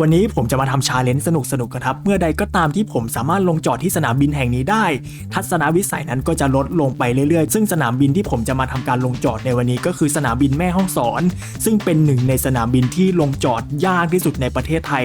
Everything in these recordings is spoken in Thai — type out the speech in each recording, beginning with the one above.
วันนี้ผมจะมาทำชาเลนจ์สนุกสนุกๆกันครับ เมื่อใดก็ตามที่ผมสามารถลงจอดที่สนามบินแห่งนี้ได้ ทัศนวิสัยนั้นก็จะลดลงไปเรื่อยๆ ซึ่งสนามบินที่ผมจะมาทำการลงจอดในวันนี้ก็คือสนามบินแม่ฮ่องสอน ซึ่งเป็นหนึ่งในสนามบินที่ลงจอดยากที่สุดในประเทศไทย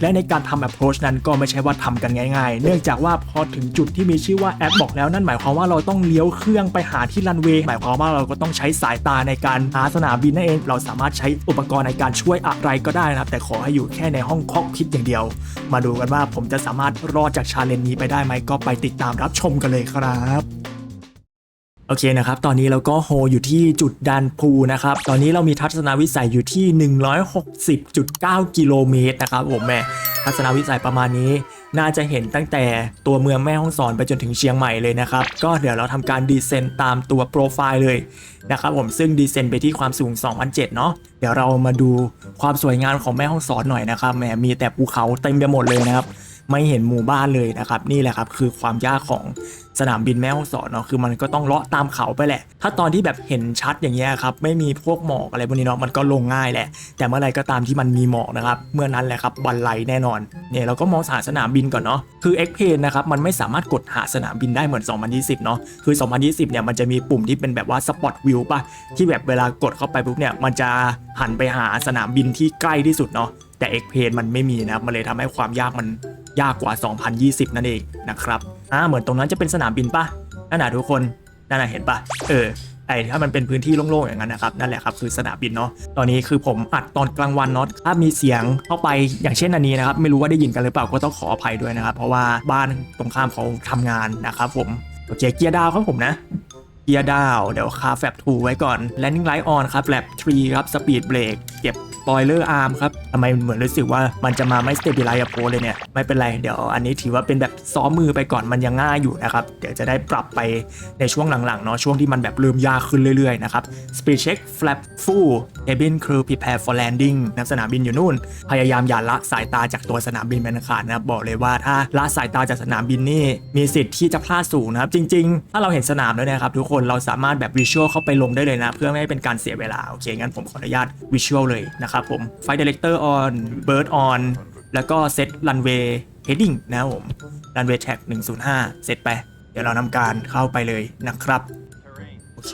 และในการทำ approach นั้นก็ไม่ใช่ว่าทำกันง่าย ๆ เนื่องจากว่าพอถึงจุดที่มีชื่อว่าแอปบอกแล้วนั่นหมายความว่าเราต้องเลี้ยวเครื่องไปหาที่รันเวย์หมายความว่าเราก็ต้องใช้สายตาในการหาสนามบินนั่นเอง เราสามารถใช้อุปกรณ์ในการช่วยอะไรก็ได้นะครับแต่ขอให้อยู่แค่ในห้องคอกพิษอย่างเดียว มาดูกันว่าผมจะสามารถรอดจากชาเลนจ์นี้ไปได้ไหมก็ไปติดตามรับชมกันเลยครับโอเคนะครับ ตอนนี้เราก็โฮอยู่ที่จุดดันพูนะครับ ตอนนี้เรามีทัศนวิสัยอยู่ที่ 160.9 กิโลเมตรนะครับผมแม่ทัศนวิสัยประมาณนี้ น่าจะเห็นตั้งแต่ตัวเมืองแม่ฮ่องสอนไปจนถึงเชียงใหม่เลยนะครับ ก็เดี๋ยวเราทำการดีเซนตามตัวโปรไฟล์เลยนะครับผมซึ่งดีเซนไปที่ความสูง2,007เนาะเดี๋ยวเรามาดูความสวยงามของแม่ฮ่องสอนหน่อยนะครับแหมมีแต่ภูเขาเต็มไปหมดเลยนะครับ ไม่เห็นหมู่บ้านเลยนะครับนี่แหละครับคือความยากของสนามบินแม่ฮ่องสอนเนาะคือมันก็ต้องเลาะตามเขาไปแหละ ถ้าตอนที่แบบเห็นชัดอย่างเงี้ยครับไม่มีพวกหมอกอะไรพวกนี้เนาะมันก็ลงง่ายแหละ แต่เมื่อไรก็ตามที่มันมีหมอกนะครับเมื่อนั้นแหละครับบันไลแน่นอนเนี่ยเราก็มองหาสนามบินก่อนเนาะคือ x p a n นะครับมันไม่สามารถกดหาสนามบินได้เหมือน 2020 เนาะคือ 2020 เนี่ยมันจะมีปุ่มที่เป็นแบบว่า Spot View ป่ะที่แบบเวลากดเข้าไปปุ๊บเนี่ยมันจะหันไปหาสนามบินที่ใกล้ที่สุดเนาะแต่ x p a n มันไม่มีนะครับมันเลยทำให้ความยากมัน ยากกว่า 2020 นั่นเองนะครับอ่าเหมือนตรงนั้นจะเป็นสนามบินปะนั่นน่ะทุกคนนั่นน่ะเห็นปะเออไอ้ถ้ามันเป็นพื้นที่โล่งๆอย่างนั้นนะครับนั่นแหละครับคือสนามบินเนาะตอนนี้คือผมอัดตอนกลางวันเนาะถ้ามีเสียงเข้าไปอย่างเช่นอันนี้นะครับไม่รู้ว่าได้ยินกันหรือเปล่าก็ต้องขออภัยด้วยนะครับ เพราะว่าบ้านตรงข้ามเขาทำงานนะครับผมโอเคเกียร์ดาวครับผมนะ เกียร์ดาวเดี๋ยวคาแฟบทูไว้ก่อน landing light on ครับแลบ3ครับ speed brake เก็บปอยเลอร์อาร์มครับทำไมเหมือนรู้สึกว่ามันจะมาไม่สเตบิลไลซ์กับโพเลยเนี่ย ไม่เป็นไร เดี๋ยวอันนี้ถือว่าเป็นแบบซ้อมมือไปก่อนมันยังง่ายอยู่นะครับ เดี๋ยวจะได้ปรับไปในช่วงหลังๆเนาะช่วงที่มันแบบเริ่มยากขึ้นเรื่อยๆนะครับ Speed check flap full cabin crew prepare for landing นะสนามบินอยู่นู่น พยายามอย่าละสายตาจากตัวสนามบินเป็นอันขาดนะครับบอกเลยว่าถ้าละสายตาจากสนามบินนี่มีสิทธิ์ที่จะพลาดสูงนะครับจริง ๆ ถ้าเราเห็นสนามแล้วนะครับทุกคนเราสามารถแบบวิชวลเข้าไปลงได้เลยนะ เพื่อไม่ให้เป็นการเสียเวลา โอเค งั้นผมขออนุญาตวิชวลเลยนะครับผม Flight Director on Bird on แล้วก็เซต Runway Heading นะครับผม Runway Track 105 เสร็จไป เดี๋ยวเรานำการเข้าไปเลยนะครับโอเค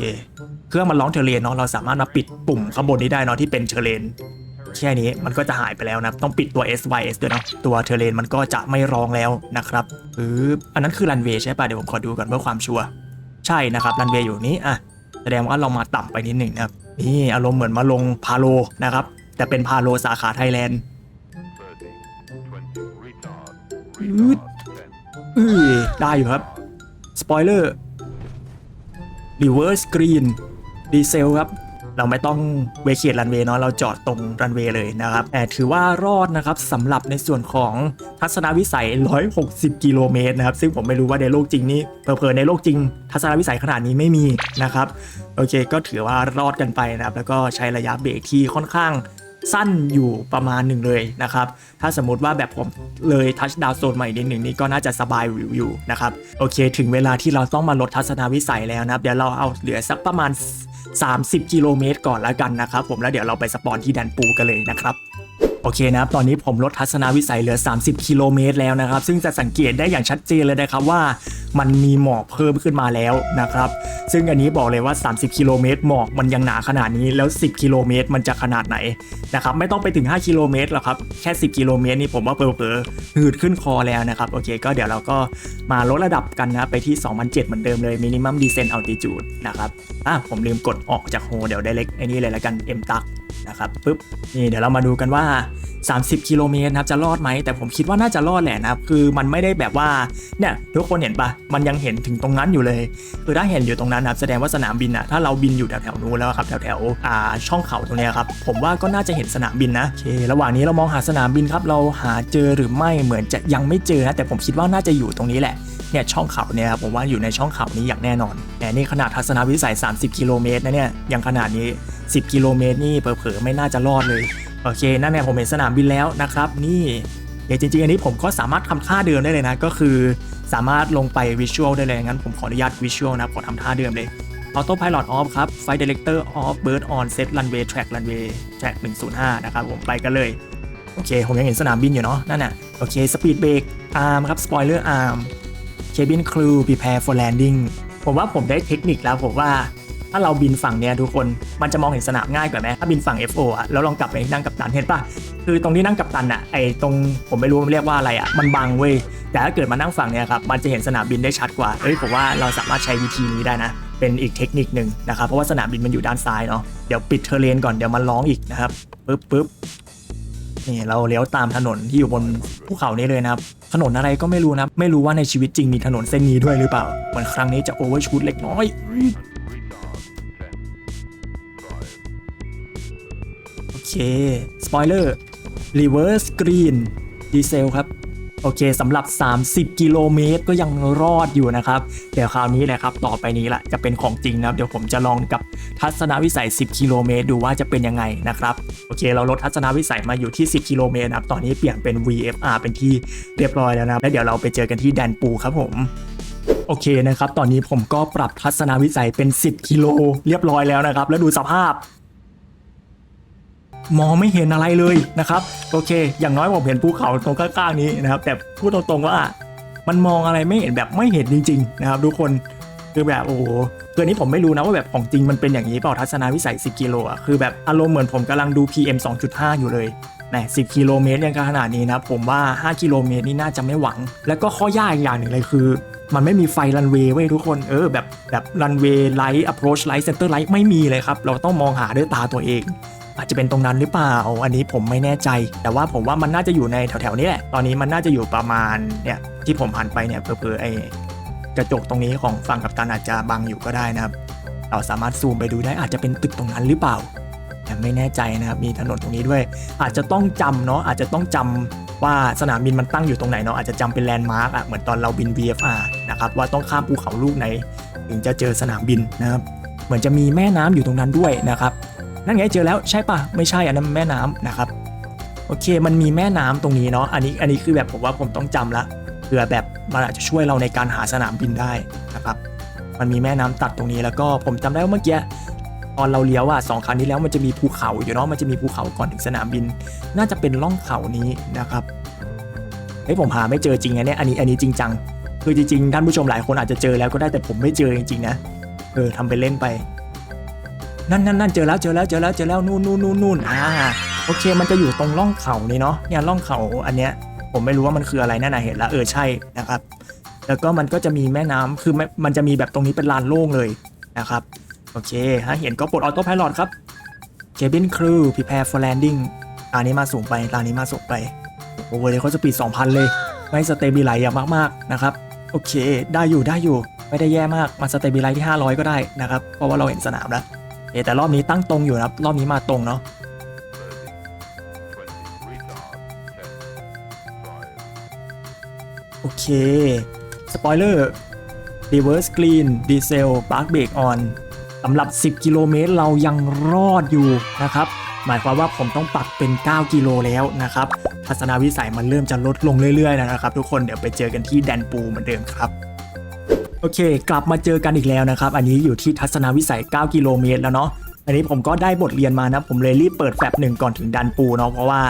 เครื่องมันร้องเทเลนเนาะเราสามารถมาปิดปุ่มข้างบนนี้ได้เนาะที่เป็นเทเลนแค่นี้มันก็จะหายไปแล้วนะ ต้องปิดตัว SYS ด้วยเนาะตัวเทเลนมันก็จะไม่ร้องแล้วนะครับเอออันนั้นคือรันเวย์ใช่ป่ะ เดี๋ยวผมขอดูก่อนเพื่อความชัวร์ ใช่นะครับรันเวย์อยู่นี้อะแสดงว่าเรามาต่ำไปนิดหนึ่งนะครับนี่อารมณ์เหมือนมาลงพาโลนะครับ แต่เป็นพาโลสาขาไทยแลนด์อืดเอ้ยได้อยู่ครับสปอยเลอร์รีเวิร์สกรีนดีเซลครับ เราไม่ต้องเวเคียดรันเวย์เนาะเราจอดตรงรันเวย์เลยนะครับแต่ถือว่ารอดนะครับสำหรับในส่วนของทัศนวิสัย 160 กิโลเมตรนะครับซึ่งผมไม่รู้ว่าในโลกจริงนี่เผลอๆในโลกจริง ทัศนวิสัยขนาดนี้ไม่มีนะครับโอเคก็ถือว่ารอดกันไปนะครับแล้วก็ใช้ระยะเบรกที่ค่อนข้างสั้นอยู่ประมาณหนึ่งเลยนะครับ ถ้าสมมติว่าแบบผมเลยทัชดาวโซนใหม่นิดหนึ่งนี่ก็น่าจะสบายวิวอยู่นะครับ โอเค ถึงเวลาที่เราต้องมาลดทัศนวิสัยแล้วนะครับ เดี๋ยวเราเอาเหลือสักประมาณ 30 กิโลเมตรก่อนแล้วกันนะครับผมแล้วเดี๋ยวเราไปสปอนที่แดนปูกันเลยนะครับ โอเคนะครับ ตอนนี้ผมลดทัศนวิสัยเหลือ 30 กิโลเมตรแล้วนะครับ ซึ่งจะสังเกตได้อย่างชัดเจนเลยนะครับว่ามันมีหมอกเพิ่มขึ้นมาแล้วนะครับ ซึ่งอันนี้บอกเลยว่า 30 กิโลเมตรหมอกมันยังหนาขนาดนี้ แล้ว 10 กิโลเมตรมันจะขนาดไหนนะครับ ไม่ต้องไปถึง 5 กิโลเมตรหรอกครับ แค่ 10 กิโลเมตรนี่ผมว่าเผลอๆหืดขึ้นคอแล้วนะครับ โอเค ก็เดี๋ยวเราก็มาลดระดับกันนะไปที่ 2007 เหมือนเดิมเลย minimum descent altitude นะครับ อะผมลืมกดออกจากโฮเดี๋ยวได้เล็กไอ้นี่เลยละกัน M ตัก นะครับปึ๊บนี่เดี๋ยวเรามาดูกันว่า 30 กิโลเมตรนะครับจะรอดไหมแต่ผมคิดว่าน่าจะรอดแหละนะครับคือมันไม่ได้แบบว่าเนี่ยทุกคนเห็นปะมันยังเห็นถึงตรงนั้นอยู่เลย คือถ้าเห็นอยู่ตรงนั้นนะครับแสดงว่าสนามบินอะถ้าเราบินอยู่แถวๆนู้นแล้วครับแถวๆอ่าช่องเขาตรงนี้ครับผมว่าก็น่าจะเห็นสนามบินนะโอเคระหว่างนี้เรามองหาสนามบินครับเราหาเจอหรือไม่เหมือนจะยังไม่เจอนะแต่ผมคิดว่าน่าจะอยู่ตรงนี้แหละ เนี่ยช่องเขาเนี่ยครับผมว่าอยู่ในช่องเขานี้อย่างแน่นอนแต่นี่ขนาดทัศนวิสัย 30 กิโลเมตรนะเนี่ยยังขนาดนี้ 10 กิโลเมตรนี่เผลอๆไม่น่าจะรอดเลยโอเคนั่นแหละผมเห็นสนามบินแล้วนะครับนี่เดี๋ยวจริงๆ อันนี้ผมก็สามารถทำท่าเดิมได้เลยนะ ก็คือสามารถลงไปวิชวลได้เลยงั้นผมขออนุญาตวิชวลนะขอทำท่าเดิมเลย Auto Pilot Off ครับ Flight Director Off Bird On Set Runway Track Runway Track 105 นะครับผมไปกันเลย โอเค ผมยังเห็นสนามบินอยู่เนาะนั่นน่ะโอเคสปีดเบรกอาร์มครับสป เคบินครูพ prepare for landing ผมว่าผมได้เทคนิคแล้วผมว่าถ้าเราบินฝั่งเนี้ยทุกคนมันจะมองเห็นสนามง่ายกว่าไหมถ้าบินฝั่ง FO อะแล้วลองกลับไปนั่งกับตันเห็นปะคือตรงที่นั่งกับตันอะไอตรงผมไม่รู้มันเรียกว่าอะไรอะมันบังเว้ยแต่ถ้าเกิดมานั่งฝั่งเนี้ยครับมันจะเห็นสนามบินได้ชัดกว่าเอ้ยผมว่าเราสามารถใช้วิธีนี้ได้นะ เป็นอีกเทคนิคหนึ่งนะครับเพราะว่าสนามบินมันอยู่ด้านซ้ายเนาะเดี๋ยวปิดเทเลนก่อนเดี๋ยวมันร้องอีกนะครับปึ๊บปึ๊บ นี่เราเลี้ยวตามถนนที่อยู่บนภูเขานี้เลยนะครับ ถนนอะไรก็ไม่รู้นะไม่รู้ว่าในชีวิตจริงมีถนนเส้นนี้ด้วยหรือเปล่าเหมือนครั้งนี้จะโอเวอร์ชูตเล็กน้อยโอเคสปอยเลอร์รีเวิร์สกรีนดีเซลครับ โอเคสำหรับ 30 กิโลเมตรก็ยังรอดอยู่นะครับ เดี๋ยวคราวนี้แหละครับ ต่อไปนี้แหละจะเป็นของจริงนะครับ เดี๋ยวผมจะลองกับทัศนวิสัย 10 กิโลเมตรดูว่าจะเป็นยังไงนะครับ โอเค เราลดทัศนวิสัยมาอยู่ที่ 10 กิโลเมตรนะครับ ตอนนี้เปลี่ยนเป็น VFR เป็นที่เรียบร้อยแล้วนะแล้วเดี๋ยวเราไปเจอกันที่แดนปูครับผมโอเคนะครับ ตอนนี้ผมก็ปรับทัศนวิสัยเป็น 10 กิโลเรียบร้อยแล้วนะครับ แล้วดูสภาพ มองไม่เห็นอะไรเลยนะครับ โอเค อย่างน้อยผมเห็นภูเขาตรงข้างๆนี้นะครับ แต่พูดตรงๆว่ามันมองอะไรไม่เห็นแบบไม่เห็นจริง ๆ นะครับ ทุกคนคือแบบโอ้โหตัวนี้ผมไม่รู้นะว่าแบบของจริงมันเป็นอย่างนี้เปล่าทัศนวิสัย 10 กิโลอะคือแบบอารมณ์เหมือนผมกำลังดู PM 2.5 อยู่เลยแหม10 กิโลเมตรยังขนาดนี้นะผมว่า 5 กิโลเมตรนี่น่าจะไม่หวัง แล้วก็ข้อยากอย่างหนึ่งเลยคือ มันไม่มีไฟรันเวย์เว้ยทุกคนเออแบบแบบรันเวย์ไลท์ approach light center light ไม่มีเลยครับ เราต้องมองหาด้วยตาตัวเอง อาจจะเป็นตรงนั้นหรือเปล่า อันนี้ผมไม่แน่ใจ แต่ว่าผมว่ามันน่าจะอยู่ในแถวๆนี้แหละ ตอนนี้มันน่าจะอยู่ประมาณเนี่ยที่ผมหันไปเนี่ยเพอๆไอ้กระจกตรงนี้ของฝั่งกัปตันอาจจะบังอยู่ก็ได้นะครับ เราสามารถซูมไปดูได้อาจจะเป็นตึกตรงนั้นหรือเปล่าแต่ไม่แน่ใจนะครับ มีถนนตรงนี้ด้วย อาจจะต้องจำเนาะ อาจจะต้องจำว่าสนามบินมันตั้งอยู่ตรงไหนเนาะ อาจจะจำเป็นแลนด์มาร์กอะเหมือนตอนเราบิน VFR นะครับ ว่าต้องข้ามภูเขาลูกไหน ถึงจะเจอสนามบินนะครับ เหมือนจะมีแม่น้ำอยู่ตรงนั้นด้วยนะครับ นั่นไงเจอแล้วใช่ปะไม่ใช่อันนั้นแม่น้ำนะครับโอเคมันมีแม่น้ำตรงนี้เนาะอันนี้อันนี้คือแบบผมว่าผมต้องจำละเผื่อแบบมันอาจจะช่วยเราในการหาสนามบินได้นะครับมันมีแม่น้ำตัดตรงนี้แล้วก็ผมจำได้ว่าเมื่อกี้ตอนเราเลี้ยวอะสองคันที่แล้วมันจะมีภูเขาอยู่เนาะมันจะมีภูเขาก่อนถึงสนามบิน น่าจะเป็นล่องเขานี้นะครับเฮ้ยผมหาไม่เจอจริงนะเนี่ยอันนี้อันนี้จริงจังคือจริงๆท่านผู้ชมหลายคนอาจจะเจอแล้วก็ได้แต่ผมไม่เจอจริงๆนะเออทำไปเล่นไป นั่นนั่นนั่นเจอแล้วเจอแล้วเจอแล้วเจอแล้วนู่นนู่นนู่นนู่นอ่าโอเค มันจะอยู่ตรงร่องเขานี่เนาะเนี่ยร่องเขาอันเนี้ยผมไม่รู้ว่ามันคืออะไรนั่นนะเห็นแล้วเออใช่นะครับ แล้วก็มันก็จะมีแม่น้ำคือมันจะมีแบบตรงนี้เป็นลานโล่งเลยนะครับโอเคฮะเห็นก็ปลดออโต้พายโดครับ Cabin Crew Prepare for Landing อันนี้มาสูงไปอันนี้มาสูงไปโอเวอร์เลยเขาจะปีด2,000 เลย ไม่สเตบิไลซ์มากๆนะครับโอเค ได้อยู่ได้อยู่ไม่ได้แย่มากมาสเตบิไลซ์ที่ 500 ก็ได้นะครับเพราะว่าเราเห็นสนามแล้ว เอแต่รอบนี้ตั้งตรงอยู่นะครับรอบนี้มาตรงเนาะโอเค สปอยเลอร์ reverse green diesel park brake on สำหรับ 10 กิโลเมตรเรายังรอดอยู่นะครับ หมายความว่าผมต้องปรับเป็น 9 กิโลแล้วนะครับทัศนวิสัยมันเริ่มจะลดลงเรื่อยๆนะครับ ทุกคนเดี๋ยวไปเจอกันที่แดนปูเหมือนเดิมครับ โอเค กลับมาเจอกันอีกแล้วนะครับ อันนี้อยู่ที่ทัศนวิสัย 9 กิโลเมตรแล้วเนาะอันนี้ผมก็ได้บทเรียนมานะ ผมเลยรีบเปิดแฟบหนึ่งก่อนถึงดันปูเนาะเพราะว่า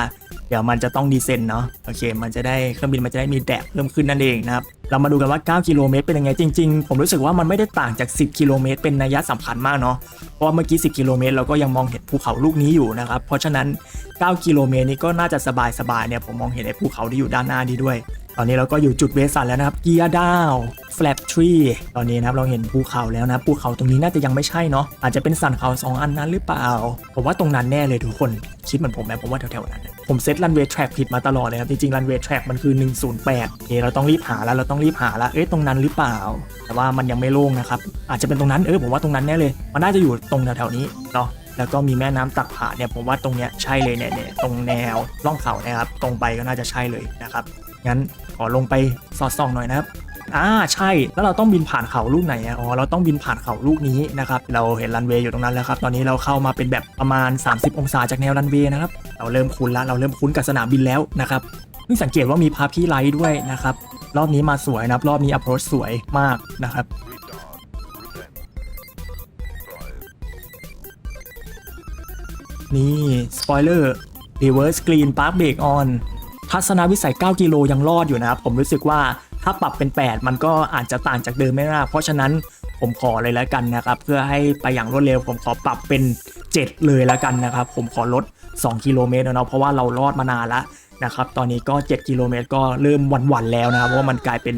เดี๋ยวมันจะต้องดีเซนเนาะโอเค มันจะได้เครื่องบินมันจะได้มีแดดเพิ่มขึ้นนั่นเองนะครับเรามาดูกันว่า 9 กิโลเมตรเป็นยังไงจริง ๆ ผมรู้สึกว่ามันไม่ได้ต่างจาก 10 กิโลเมตรเป็นนัยสำคัญมากเนาะเพราะว่าเมื่อกี้ 10 กิโลเมตรเราก็ยังมองเห็นภูเขาลูกนี้อยู่นะครับเพราะฉะนั้น 9 กิโลเมตรนี้ก็น่าจะสบายๆเนี่ยผมมองเห็นไอ้ภูเขาที่อยู่ด้านหน้านี้ด้วย ตอนนี้เราก็อยู่จุดเวสันแล้วนะครับเกียร์ดาวแฟลปทรีตอนนี้นะครับเราเห็นภูเขาแล้วนะภูเขาตรงนี้น่าจะยังไม่ใช่เนาะอาจจะเป็นสันเขาสองอันนั้นหรือเปล่า ผมว่าตรงนั้นแน่เลยทุกคนคิดเหมือนผมไหมผมว่าแถวๆนั้นผมเซตรันเวย์แทร็กผิดมาตลอดเลยครับ จริงๆรันเวย์แทร็กมันคือ 108เอเราต้องรีบหาแล้วเราต้องรีบหาแล้วเอ๊ะตรงนั้นหรือเปล่า แต่ว่ามันยังไม่โล่งนะครับอาจจะเป็นตรงนั้นเออผมว่าตรงนั้นแน่เลย มันน่าจะอยู่ตรงแถวๆนี้เนาะแล้วก็มีแม่น้ำตักผ่าเนี่ยผมว่าตรงเนี้ยใช่เลยเนี่ยเนี่ยตรงแนวล่องเขานะครับตรงไปก็น่าจะใช่เลยนะครับงั้น ขอลงไปสอดส่องหน่อยนะครับอ่าใช่แล้วเราต้องบินผ่านเขาลูกไหนอะอ๋อเราต้องบินผ่านเขาลูกนี้นะครับเราเห็นรันเวย์อยู่ตรงนั้นแล้วครับตอนนี้เราเข้ามาเป็นแบบประมาณ 30 องศาจากแนวรันเวย์นะครับเราเริ่มคุ้นละเราเริ่มคุ้นกับสนามบินแล้วนะครับเพิ่งสังเกตว่ามีพาพี่ไลท์ด้วยนะครับรอบนี้มาสวยนะครับรอบนี้ approach สวยมากนะครับนี่สปอยเลอร์ reverse green park break on ทัศนวิสัย 9 กิโลยังรอดอยู่นะครับ ผมรู้สึกว่าถ้าปรับเป็น 8 มันก็อาจจะต่างจากเดิมไม่มาก เพราะฉะนั้นผมขอเลยแล้วกันนะครับ เพื่อให้ไปอย่างรวดเร็ว ผมขอปรับเป็น 7 เลยแล้วกันนะครับ ผมขอลด 2 กิโลเมตรแล้วเนาะเพราะว่าเรารอดมานานแล้วนะครับ ตอนนี้ก็ 7 กิโลเมตรก็เริ่มวันๆแล้วนะครับเพราะว่ามันกลายเป็น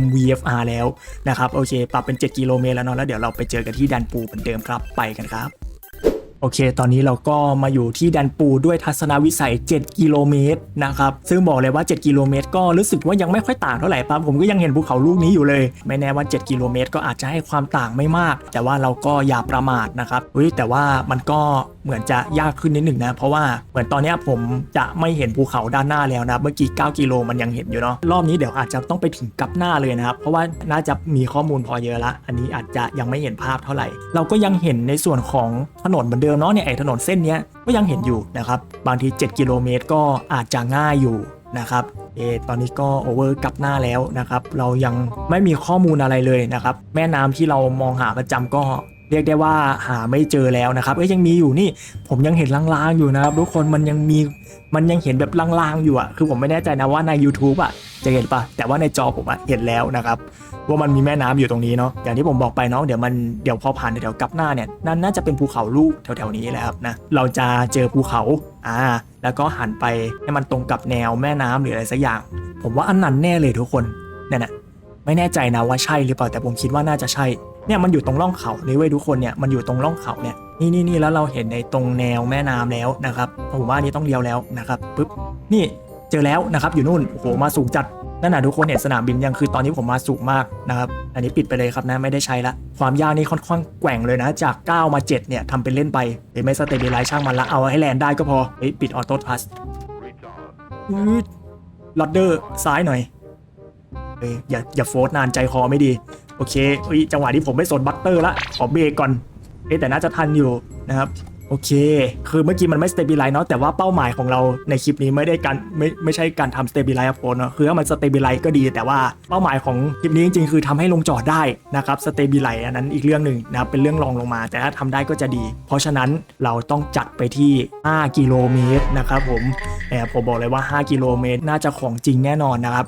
MVFR แล้วนะครับ โอเค ปรับเป็น 7 กิโลเมตรแล้วเนาะแล้วเดี๋ยวเราไปเจอกันที่แดนปูเหมือนเดิมครับ ไปกันครับ โอเค ตอนนี้เราก็มาอยู่ที่แดนปูด้วยทัศนวิสัย 7 กิโลเมตรนะครับ ซึ่งบอกเลยว่า 7 กิโลเมตรก็รู้สึกว่ายังไม่ค่อยต่างเท่าไหร่ปั๊บผมก็ยังเห็นภูเขาลูกนี้อยู่เลย ไม่แน่ว่า 7 กิโลเมตร ก็อาจจะให้ความต่างไม่มาก แต่ว่าเราก็อย่าประมาทนะครับเฮ้ยแต่ว่ามันก็เหมือนจะยากขึ้นนิดหนึ่งนะ เพราะว่าเหมือนตอนนี้ผมจะไม่เห็นภูเขาด้านหน้าแล้วนะ เมื่อกี้ 9 กิโลมันยังเห็นอยู่เนาะ รอบนี้เดี๋ยวอาจจะต้องไปถึงกับหน้าเลยนะครับ เพราะว่าน่าจะมีข้อมูลพอเยอะละ อันนี้อาจจะยังไม่เห็นภาพเท่าไหร่ เราก็ยังเห็นในส่วนของถนนเหมือนเดิมเนาะเนี่ยไอ้ถนนเส้นเนี้ยก็ยังเห็นอยู่นะครับ บางที 7 กิโลเมตรก็อาจจะง่ายอยู่นะครับเอตอนนี้ก็โอเวอร์กลับหน้าแล้วนะครับ เรายังไม่มีข้อมูลอะไรเลยนะครับ แม่น้ำที่เรามองหาประจำก็ เรียกได้ว่าหาไม่เจอแล้วนะครับเอ้ยยังมีอยู่นี่ผมยังเห็นลางๆอยู่นะครับทุกคนมันยังมีมันยังเห็นแบบลางๆอยู่อะคือผมไม่แน่ใจนะว่าใน YouTube อะจะเห็นปะแต่ว่าในจอผมอะเห็นแล้วนะครับว่ามันมีแม่น้ำอยู่ตรงนี้เนาะอย่างที่ผมบอกไปเนาะเดี๋ยวมันเดี๋ยวพอผ่านแถวๆกับหน้าเนี่ยนั่นน่าจะเป็นภูเขาลูกแถวๆนี้แหละครับนะเราจะเจอภูเขาอ่าแล้วก็หันไปให้มันตรงกับแนวแม่น้ำหรืออะไรสักอย่าง ผมว่าอันนั้นแน่เลยทุกคนนั่นแหะไม่แน่ใจนะว่าใช่หรือเปล่าแต่ผมคิดว่าน่าจะใช่ เนี่ยมันอยู่ตรงร่องเขานี่เว้ยทุกคนเนี่ยมันอยู่ตรงร่องเขาเนี่ยนี่นี่นี่แล้วเราเห็นในตรงแนวแม่น้ำแล้วนะครับผมว่านนี้ต้องเลี้ยวแล้วนะครับปึ๊บนี่เจอแล้วนะครับอยู่นู่นโอ้โหมาสูงจัดนั่นนะทุกคนเห็นสนามบินยังคือตอนนี้ผมมาสูงมากนะครับอันนี้ปิดไปเลยครับนะไม่ได้ใช้ละความยาวนี่ค่อนข้างแกว่งเลยนะจาก 9 มา 7 เนี่ยทำเป็นเล่นไปเฮ้ยไม่สเตเบลไลช่างมันละเอาให้แลนได้ก็พอเฮ้ยปิดออโต้พัสลอดเดอร์ซ้ายหน่อยเฮ้ยอย่าอย่าโฟร์นานใจคอไม่ดี โอเคเฮ้ยจังหวะนี้ผมไม่สนบัตเตอร์ละขอเบรกก่อนเฮ้ยแต่น่าจะทันอยู่นะครับโอเค คือเมื่อกี้มันไม่ stabilize เนาะ แต่ว่าเป้าหมายของเราในคลิปนี้ไม่ได้การไม่ไม่ใช่การทำ stabilize approach เนาะ คือถ้ามัน stabilize ก็ดี แต่ว่าเป้าหมายของคลิปนี้จริงๆ คือทำให้ลงจอดได้นะครับ stabilize อันนั้นอีกเรื่องหนึ่งนะครับ เป็นเรื่องรองลงมา แต่ถ้าทำได้ก็จะดี เพราะฉะนั้นเราต้องจัดไปที่ 5 กิโลเมตรนะครับผมแอบผมบอกเลยว่า 5 กิโลเมตรน่าจะของจริงแน่นอนนะครับ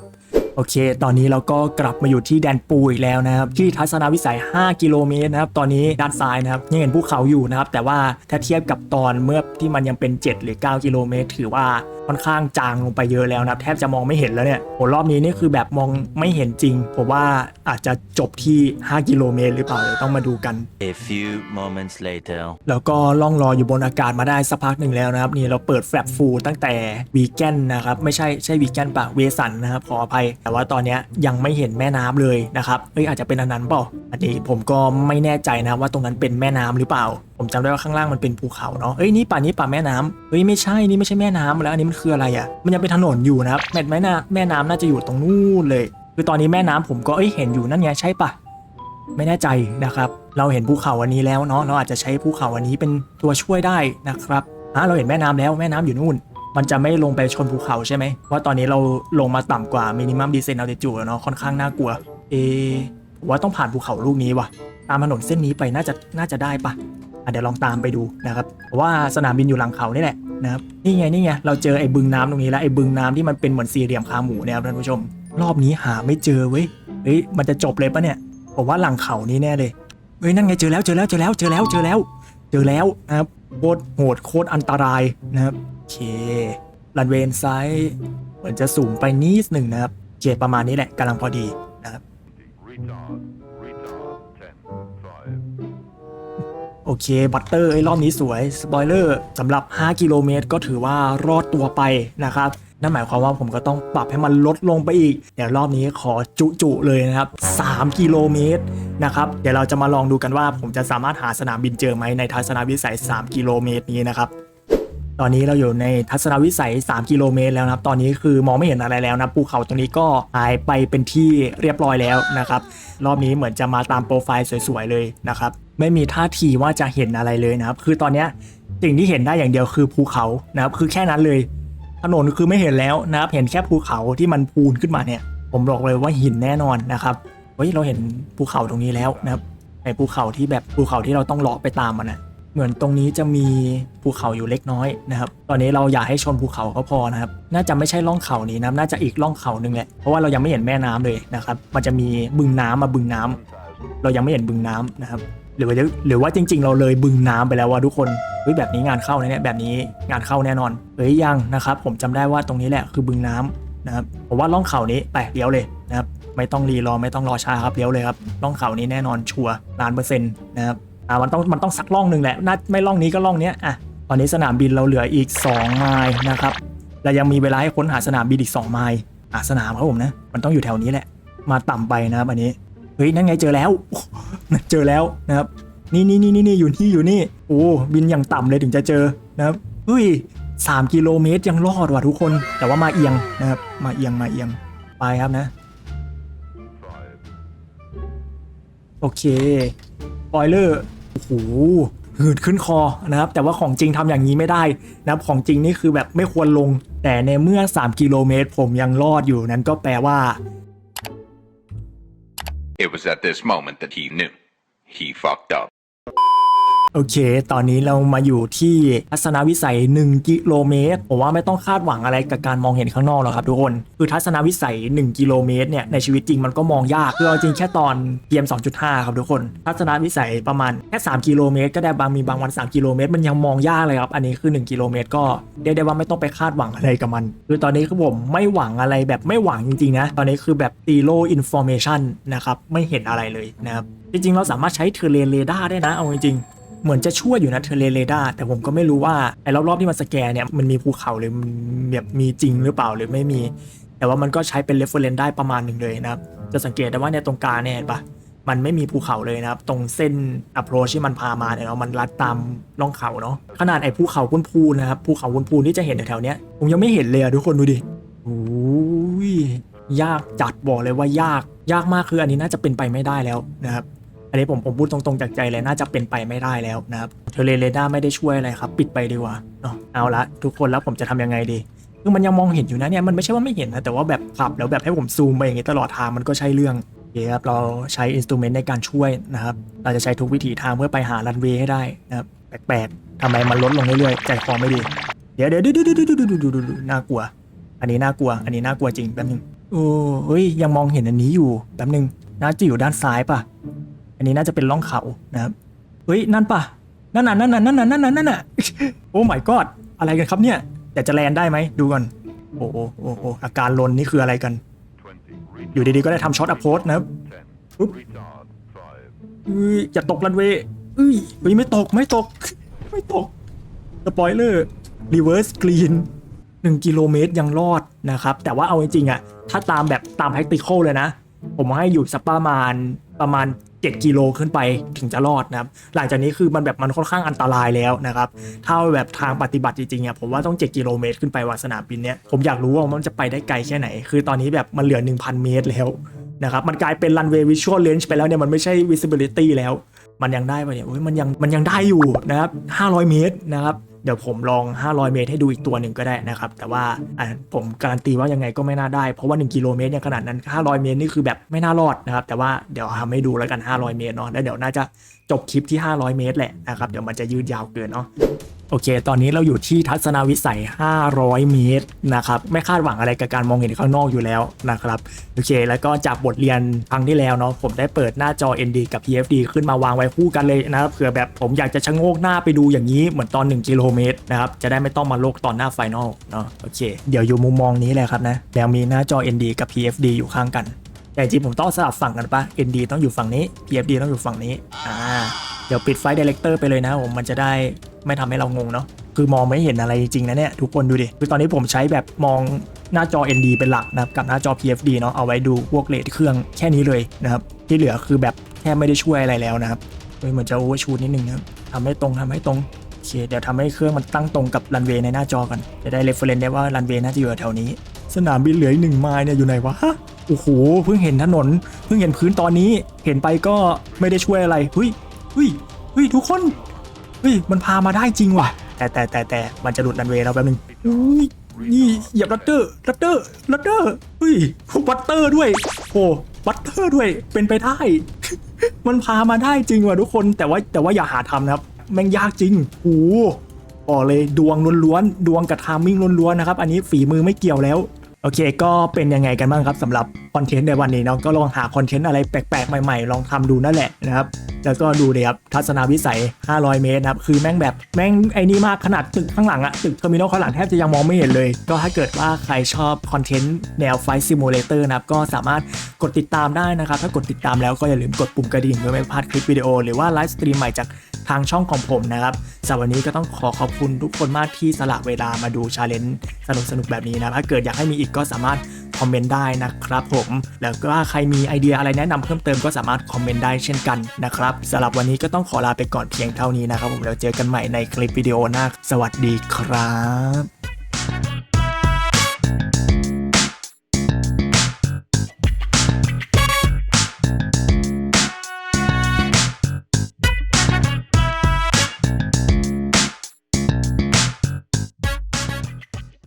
โอเค ตอนนี้เราก็กลับมาอยู่ที่แดนปูอีกแล้วนะครับ ที่ทัศนวิสัย 5 กิโลเมตรนะครับ ตอนนี้ด้านซ้ายนะครับยังเห็นภูเขาอยู่นะครับ แต่ว่าถ้าเทียบกับตอนเมื่อที่มันยังเป็น 7 หรือ 9 กิโลเมตร ถือว่าค่อนข้างจางลงไปเยอะแล้วนะครับ แทบจะมองไม่เห็นแล้วเนี่ยโหรอบนี้นี่คือแบบมองไม่เห็นจริง ผมว่าอาจจะจบที่ 5 กิโลเมตรหรือเปล่าเดี๋ยวต้องมาดูกัน A few moments later. แล้วก็ล่องลอยอยู่บนอากาศมาได้สักพักหนึ่งแล้วนะครับ นี่เราเปิดแฟลปฟูลตั้งแต่วีแกนนะครับ ไม่ใช่ใช่วีแกนปะเวสันนะครับขออภัยแต่ว่าตอนนี้ยังไม่เห็นแม่น้ำเลยนะครับเอ้ยอาจจะเป็นอันนั้นเปล่าอันนี้ผมก็ไม่แน่ใจนะว่าตรงนั้นเป็นแม่น้ำหรือเปล่า ผมจำได้ว่าข้างล่างมันเป็นภูเขาเนาะเอ้ยนี่ป่านี้ป่าแม่น้ำเอ้ยไม่ใช่นี่ไม่ใช่แม่น้ำแล้วอันนี้มันคืออะไรอะ มันยังเป็นถนนอยู่นะครับแม่แม่น้ำแม่น้ำน่าจะอยู่ตรงนู่นเลย คือตอนนี้แม่น้ำผมก็เอ้ยเห็นอยู่นั่นไงใช่ปะไม่แน่ใจนะครับ เราเห็นภูเขาอันนี้แล้วเนาะเราอาจจะใช้ภูเขาอันนี้เป็นตัวช่วยได้นะครับอะเราเห็นแม่น้ำแล้วแม่น้ำอยู่นู่น มันจะไม่ลงไปชนภูเขาใช่ไหมเพราตอนนี้เราลงมาต่ำกว่ามินิมัมดีเซนอัลติจูดเนาะค่อนข้างน่ากลัว เอว่าต้องผ่านภูเขาลูกนี้ว่ะ ตามถนนเส้นนี้ไปน่าจะน่าจะได้ปะะเดี๋ยวลองตามไปดูนะครับเพราะว่าสนามบินอยู่หลังเขานี่แหละนะครับนี่ไงนี่ไงเราเจอไอ้บึงน้ำตรงนี้แล้วไอ้บึงน้ำที่มันเป็นเหมือนสี่เหลี่ยมขาหมูเนี่ยครับท่านผู้ชม รอบนี้หาไม่เจอเว้ยเฮ้ยมันจะจบเลยปะเนี่ยผมว่าหลังเขานี้แน่เลยเฮ้ยนั่นไงเจอแล้วเจอแล้วเจอแล้วเจอแล้วเจอแล้วเจอแล้วนะครับโคตรโหดโคตรอันตรายนะครับ เครันเวย์ซ้ายเหมือนจะสูงไปนิดหนึ่งนะครับโอเคประมาณนี้แหละกำลังพอดีนะครับโอเค บัตเตอร์ไอ้รอบนี้สวย สปอยเลอร์สำหรับ 5 กิโลเมตร ก็ถือว่ารอดตัวไปนะครับ นั่นหมายความว่าผมก็ต้องปรับให้มันลดลงไปอีก เดี๋ยวรอบนี้ขอจุจุๆเลยนะครับ 3 กิโลเมตรนะครับ เดี๋ยวเราจะมาลองดูกันว่าผมจะสามารถหาสนามบินเจอไหมในทัศนวิสัย 3 กิโลเมตรนี้นะครับ ตอนนี้เราอยู่ในทัศนวิสัย 3 กิโลเมตรแล้วนะครับ ตอนนี้คือมองไม่เห็นอะไรแล้วนะภูเขาตรงนี้ก็หายไปเป็นที่เรียบร้อยแล้วนะครับ รอบนี้เหมือนจะมาตามโปรไฟล์สวยๆเลยนะครับ ไม่มีท่าทีว่าจะเห็นอะไรเลยนะครับ คือตอนนี้สิ่งที่เห็นได้อย่างเดียวคือภูเขานะครับ คือแค่นั้นเลย ถนนคือไม่เห็นแล้วนะครับ เห็นแค่ภูเขาที่มันพูนขึ้นมาเนี่ย ผมบอกเลยว่าหินแน่นอนนะครับเฮ้ยเราเห็นภูเขาตรงนี้แล้วนะครับไอ้ภูเขาที่แบบภูเขาที่เราต้องเลาะไปตามมันนะ เหมือนตรงนี้จะมีภูเขาอยู่เล็กน้อยนะครับ ตอนนี้เราอยากให้ชนภูเขาก็พอนะครับ น่าจะไม่ใช่ล่องเขานี้นะน่าจะอีกล่องเขานึงแหละ เพราะว่าเรายังไม่เห็นแม่น้ำเลยนะครับ มันจะมีบึงน้ำมาบึงน้ำเรายังไม่เห็นบึงน้ำนะครับ หรือว่าหรือว่าจริง ๆ เราเลยบึงน้ำไปแล้วว่าทุกคนเฮ้ยแบบนี้งานเข้าแน่ๆแบบนี้งานเข้าแน่นอนเฮ้ยยังนะครับ ผมจำได้ว่าตรงนี้แหละคือบึงน้ำนะครับผมว่าล่องเขานี้ไปเลี้ยวเลยนะครับ ไม่ต้องรีรอไม่ต้องรอช้าครับเลี้ยวเลยครับล่องเขานี้แน่นอนชัวร์ล้านเปอร์เซ็นต์นะครับ อ่ามันต้องมันต้องสักล่องหนึ่งแหละน่าไม่ล่องนี้ก็ล่องเนี้ยอะตอนนี้สนามบินเราเหลืออีก2ไมล์นะครับและยังมีเวลาให้ค้นหาสนามบินอีก2ไมล์อะสนามครับผมนะ มันต้องอยู่แถวนี้แหละ มาต่ำไปนะครับอันนี้เฮ้ยนั่นไงเจอแล้ว เจอแล้วนะครับ นี่นี่นี่นี่นี่อยู่นี่อยู่นี่โอ้บินอย่างต่ำเลยถึงจะเจอนะครับเฮ้ยสามกิโลเมตรยังรอดว่ะทุกคน แต่ว่ามาเอียงนะครับมาเอียงมาเอียงไปครับนะ โอเค ปอยเลอร์โอ้โหหืดขึ้นคอนะครับ แต่ว่าของจริงทำอย่างนี้ไม่ได้นะครับของจริงนี่คือแบบไม่ควรลง แต่ในเมื่อ 3 กิโลเมตร ผมยังรอดอยู่นั้นก็แปลว่า It was at this moment that he knew. He fucked up. โอเค ตอนนี้เรามาอยู่ที่ทัศนวิสัย 1 กิโลเมตร ผมว่าไม่ต้องคาดหวังอะไรกับการมองเห็นข้างนอกหรอกครับทุกคน คือทัศนวิสัย 1 กิโลเมตรเนี่ยในชีวิตจริงมันก็มองยาก คือเอาจริงแค่ตอน PM 2.5 ครับทุกคน ทัศนวิสัยประมาณแค่ 3 กิโลเมตร ก็ได้บางมีบางวัน 3 กิโลเมตร มันยังมองยากเลยครับ อันนี้คือ 1 กิโลเมตรก็เรียกได้ว่าไม่ต้องไปคาดหวังอะไรกับมัน คือตอนนี้คือผมไม่หวังอะไรแบบไม่หวังจริงๆนะ ตอนนี้คือแบบ zero information นะครับ ไม่เห็นอะไรเลยนะครับ จริงๆ เราสามารถใช้เทเลเรดาร์ได้นะ เอาจริงๆ เหมือนจะช่วยอยู่นะเทเลเรดาแต่ผมก็ไม่รู้ว่าไอ้รอบๆที่มันสแกนเนี่ยมันมีภูเขาหรือแบบมีจริงหรือเปล่าหรือไม่มี แต่ว่ามันก็ใช้เป็นเรฟเฟอรนซ์ได้ประมาณหนึ่งเลยนะครับ จะสังเกตได้ว่าเนี่ยตรงกลางเนี่ยเห็นปะมันไม่มีภูเขาเลยนะครับ ตรงเส้น approach ที่มันพามาเนี่ยเนาะมันลัดตามร่องเขาเนาะขนาดไอ้ภูเขาพุนพูนนะครับภูเขาพุนพูนที่จะเห็นแถวๆเนี้ยผมยังไม่เห็นเลยอะทุกคนดูดิโอ้ยยากจัดบอกเลยว่ายากยากมากคืออันนี้น่าจะเป็นไปไม่ได้แล้วนะครับ อันนี้ผมผมพูดตรงๆจากใจเลยน่าจะเป็นไปไม่ได้แล้วนะครับเทเลเรดาไม่ได้ช่วยอะไรครับ ปิดไปดีกว่าเนาะเอาละทุกคนแล้วผมจะทำยังไงดีคือมันยังมองเห็นอยู่นะเนี่ยมันไม่ใช่ว่าไม่เห็นนะแต่ว่าแบบขับแล้วแบบให้ผมซูมไปอย่างงี้ตลอดทางมันก็ใช่เรื่องโอเคครับเราใช้อินสตูเมนต์ในการช่วยนะครับเราจะใช้ทุกวิถีทางเพื่อไปหารันเวย์ให้ได้นะครับแปลกๆทำไมมันลดลงเรื่อยๆใจคอไม่ดี เดี๋ยวเดี๋ยวดูดูดูดูดูดูดูน่ากลัว อันนี้น่ากลัว อันนี้น่ากลัวจริงแป๊บนึงโอ้ยยังมองเห็นอันนี้อยู่แป๊บนึงน่าจะอยู่ด้านซ้ายป่ะ นนี้น่าจะเป็นร่องเขานะครับเฮ้ยนั่นปะนั่นน่ะนั่นน่ะนั่นน่ะนั่นน่ะนั่นน่ะโอ้ my god อะไรกันครับเนี่ย แต่จะแลนได้ไหมดูก่อนโอ้โหโอ้โหอาการลนนี่คืออะไรกัน อยู่ดีๆก็ได้ทำช็อตอัพโพสนะครับ ten, Oop. retard, five, เอ้ยอย่าตกรันเวย์เอ้ยเฮ้ยไม่ตกไม่ตก ไม่ตกสปอยเลอร์รีเวิร์สกรีนหนึ่งกิโลเมตรยังรอดนะครับ แต่ว่าเอาจริงๆอะถ้าตามแบบตาม practical เลยนะ ผมให้อยู่สักประมาณประมาณ 7กิโลขึ้นไปถึงจะรอดนะครับ หลังจากนี้คือมันแบบมันค่อนข้างอันตรายแล้วนะครับ ถ้าแบบทางปฏิบัติจริงๆอะผมว่าต้อง 7 กิโลเมตรขึ้นไปว่าสนามบินเนี้ยผมอยากรู้ว่ามันจะไปได้ไกลแค่ไหน คือตอนนี้แบบมันเหลือ 1,000 เมตรแล้วนะครับ มันกลายเป็น runway visual range ไปแล้วเนี่ยมันไม่ใช่ visibility แล้ว มันยังได้ไปเนี่ยโอ้ยมันยังมันยังได้อยู่นะครับ500 เมตรนะครับเดี๋ยวผมลอง 500 เมตรให้ดูอีกตัวหนึ่งก็ได้นะครับ แต่ว่าอะผมการันตีว่ายังไงก็ไม่น่าได้ เพราะว่า 1 กิโลเมตรเนี่ยขนาดนั้น 500 เมตรนี่คือแบบไม่น่ารอดนะครับ แต่ว่าเดี๋ยวทำให้ดูแล้วกัน 500 เมตรเนาะ แล้วเดี๋ยวน่าจะจบคลิปที่ 500 เมตรแหละนะครับ เดี๋ยวมันจะยืดยาวเกินเนาะ โอเค ตอนนี้เราอยู่ที่ทัศนวิสัย 500 เมตรนะครับ ไม่คาดหวังอะไรกับการมองเห็นข้างนอกอยู่แล้วนะครับ โอเค แล้วก็จากบทเรียนครั้งที่แล้วเนาะ ผมได้เปิดหน้าจอ ND กับ PFD ขึ้นมาวางไว้คู่กันเลยนะครับ เผื่อแบบผมอยากจะชะโงกหน้าไปดูอย่างนี้เหมือนตอน 1 กิโลเมตรนะครับ จะได้ไม่ต้องมาโลกตอนหน้าไฟนอลเนาะ โอเค เดี๋ยวอยู่มุมมองนี้เลยครับนะ แล้วมีหน้าจอ ND กับ PFD อยู่ข้างกัน แต่จริงๆผมต้องสลับฝั่งกันปะ ND ต้องอยู่ฝั่งนี้ PFD ต้องอยู่ฝั่งนี้ อ่า เดี๋ยวปิดไฟเดเรคเตอร์ไปเลยนะผมมันจะได้ไม่ทำให้เรางงเนาะคือมองไม่เห็นอะไรจริงๆนะเนี่ยทุกคนดูดิคือตอนนี้ผมใช้แบบมองหน้าจอ ND เป็นหลักนะครับกับหน้าจอ PFD เนาะเอาไว้ดูพวกเลทเครื่องแค่นี้เลยนะครับที่เหลือคือแบบแทบไม่ได้ช่วยอะไรแล้วนะครับเฮ้ยเหมือนจะโอเวอร์ชูดนิดนึงนะทำให้ตรงทำให้ตรงโอเคเดี๋ยวทำให้เครื่องมันตั้งตรงกับรันเวย์ในหน้าจอกันจะได้เรฟเฟรนซ์ได้ว่ารันเวย์น่าจะอยู่แถวนี้ สนามบินเหลืออีกหนึ่งไมล์เนี่ยอยู่ไหนวะโอ้โหเพิ่งเห็นถนน เพิ่งเห็นพื้นตอนนี้เห็นไปก็ไม่ได้ช่วยอะไรเฮ้ย เฮ้ยเฮ้ยทุกคนเฮ้ยมันพามาได้จริงว่ะ แต่แต่แต่แต่มันจะหลุดรันเวย์แล้วแป๊บนึงอุ้ยนี่เหยียบรัตเตอร์รัตเตอร์รัตเตอร์เฮ้ยวัตเตอร์ด้วยโอ้วัตเตอร์ด้วยเป็นไปได้ มันพามาได้จริงว่ะทุกคนแต่ว่าแต่ว่าอย่าหาทำนะครับ แม่งยากจริงโอ้บอกเลยดวงล้วนๆดวงกับทามมิ่งล้วนๆนะครับ อันนี้ฝีมือไม่เกี่ยวแล้วโอเค ก็เป็นยังไงกันบ้างครับสำหรับคอนเทนต์ในวันนี้เนาะก็ลองหาคอนเทนต์อะไรแปลกๆ ใหม่ๆ ลองทำดูนั่นแหละนะครับ แล้วก็ดูเลยครับทัศนวิสัย 500 เมตรนะครับคือแม่งแบบแม่งไอ้นี่มากขนาดตึกข้างหลังอะตึกเทอร์มินอลข้างหลังแทบจะยังมองไม่เห็นเลย ก็ถ้าเกิดว่าใครชอบคอนเทนต์แนวไฟซิมูเลเตอร์นะครับก็สามารถกดติดตามได้นะครับ ถ้ากดติดตามแล้วก็อย่าลืมกดปุ่มกระดิ่งเพื่อไม่พลาดคลิปวิดีโอหรือว่าไลฟ์สตรีมใหม่จาก ทางช่องของผมนะครับสำหรับวันนี้ก็ต้องขอขอบคุณทุกคนมากที่สละเวลามาดูชาเลนจ์สนุกๆแบบนี้นะถ้าเกิดอยากให้มีอีกก็สามารถคอมเมนต์ได้นะครับผม แล้วก็ใครมีไอเดียอะไรแนะนำเพิ่มเติมก็สามารถคอมเมนต์ได้เช่นกันนะครับสำหรับวันนี้ก็ต้องขอลาไปก่อนเพียงเท่านี้นะครับผมแล้วเจอกันใหม่ในคลิปวิดีโอหน้าสวัสดีครับ